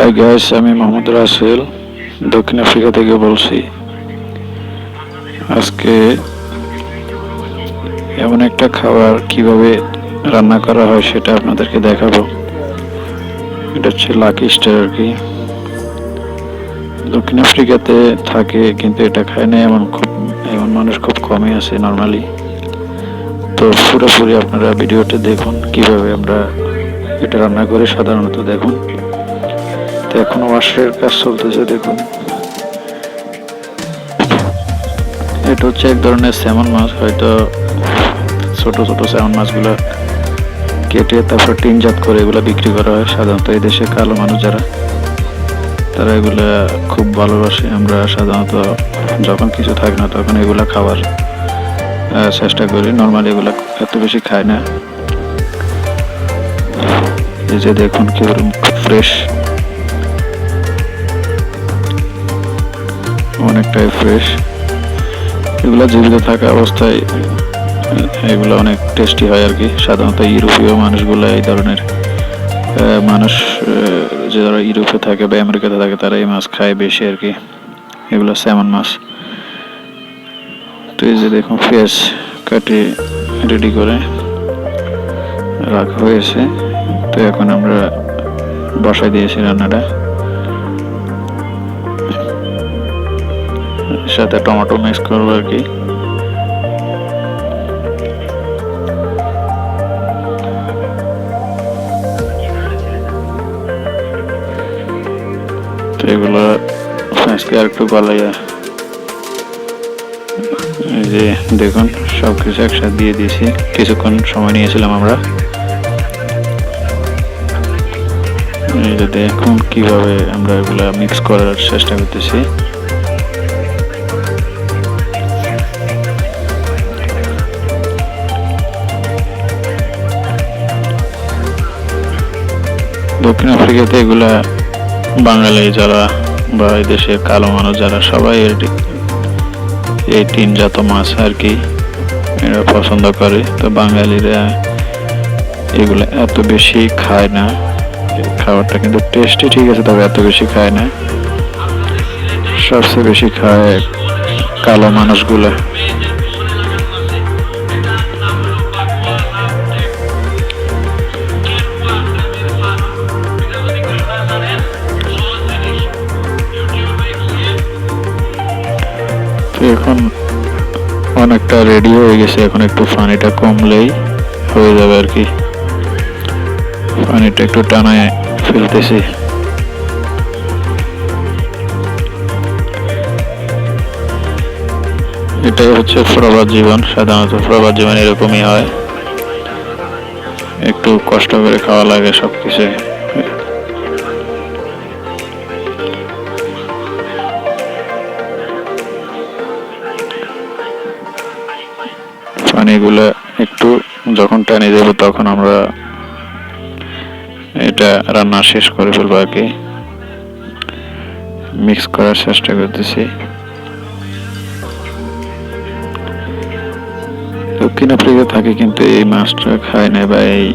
High gas আমি মোহাম্মদ রাসেল, দক্ষিণ Africa থেকে বলছি। আজকে এমন একটা খাবার কীভাবে রান্না করা হয় সেটা আপনাদেরকে দেখাবো। এটা হচ্ছে লাকি স্টার আর কি। দক্ষিণ আফ্রিকাতে থাকে, কিন্তু এটা খায় না, এমন খুব এমন মানুষ খুব কমই আছে নর্মালি তো পুরোপুরি আপনারা ভিডিওটা দেখুন কীভাবে আমরা এটা রান্না করে, সাধারণত দেখুন। তো এখনও ওয়াশের কাজ চলতেছে, দেখুন। এটা হচ্ছে এক ধরনের স্যামন মাছ, হয়তো ছোট ছোট স্যামন মাছগুলো কেটে তারপর টিনজাত করে এগুলো বিক্রি করা হয়। সাধারণত এই দেশে কালো মানুষ যারা, তারা এগুলা খুব ভালোবাসে। আমরা সাধারণত যখন কিছু থাকে না, তখন এগুলো খাওয়ার চেষ্টা করি। নর্মালি এগুলা এত বেশি খায় না। এই যে দেখুন কীরকম ফ্রেশ অনেকটাই ফ্রেশ এগুলো জীবিত থাকা অবস্থায়, এগুলো অনেক টেস্টি হয় আর কি। সাধারণত ইউরোপীয় মানুষগুলো এই ধরনের মানুষ যে যারা ইউরোপে থাকে বা আমেরিকাতে থাকে তারা এই মাছ খায় বেশি আর কি। এগুলো স্যামন মাছ। তো এই যে দেখুন পেঁয়াজ কাটি রেডি করে রাখা হয়েছে। তো এখন আমরা বসাই দিয়েছি রান্নাটা। সাথে টমেটো মিক্স করব আর কি। এগুলো আজকে আর একটু যে দেখুন সব কিছু একসাথে দিয়ে দিয়েছি। কিছুক্ষণ সময় নিয়েছিলাম আমরা। দেখুন কীভাবে আমরা এগুলা মিক্স করার চেষ্টা করতেছি। দক্ষিণ আফ্রিকাতে এগুলা বাঙালি যারা বা দেশের কালো মানুষ যারা সবাই এই টিনজাত মাছ আর কি এরা পছন্দ করে। তো বাঙালিরা এগুলো এত বেশি খায় না। খাবারটা কিন্তু টেস্টি ঠিক আছে, তবে এত বেশি খায় না। সবচেয়ে বেশি খায় কালো মানুষগুলো। এখন অনেকটা রেডি হয়ে গেছে, এখন একটু পানিটা কমলেই হয়ে যাবে আর কি। পানিটা একটু টানায় ফেলতেছি। এটাই হচ্ছে প্রবাদ জীবন, সাধারণত প্রবাদ জীবন এরকমই হয়। একটু কষ্ট করে খাওয়া লাগে সব কিছু পানিগুলো একটু যখন টানে দেবো তখন আমরা এটা রান্না শেষ করে ফেলব আর কি। মিক্স করার চেষ্টা করতেছি। দক্ষিণ আফ্রিকা থাকে কিন্তু এই মাছটা খায় না বা এই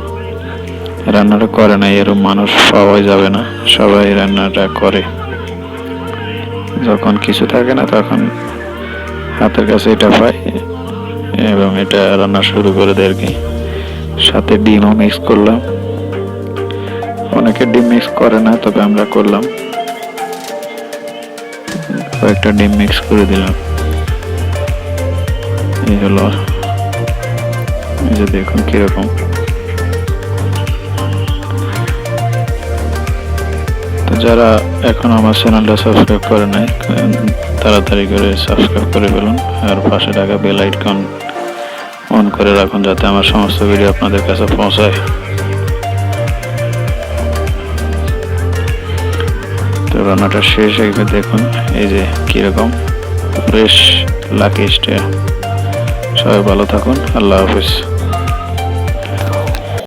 রান্নাটা করে না এরকম মানুষ পাওয়া যাবে না। সবাই রান্নাটা করে। যখন কিছু থাকে না তখন হাতের কাছে এটা পাই এবং এটা রান্না শুরু করে দেয় আর কি। সাথে ডিমও মিক্স করলাম। অনেকে ডিম মিক্স করে না, তবে আমরা করলাম। কয়েকটা ডিম মিক্স করে দিলাম। এই হলো। এই যে দেখুন কীরকম। যারা এখন আমার চ্যানেলটা সাবস্ক্রাইব করে নাই, তাড়াতাড়ি করে সাবস্ক্রাইব করে ফেলুন। আর পাশে থাকা বেল আইকন অন করে রাখুন যাতে আমার সমস্ত ভিডিও আপনাদের কাছে পৌঁছায়। তো রান্নাটা শেষ একবার দেখুন এই যে কীরকম ফ্রেশ লাকি স্টে সবাই ভালো থাকুন, আল্লাহ হাফিজ।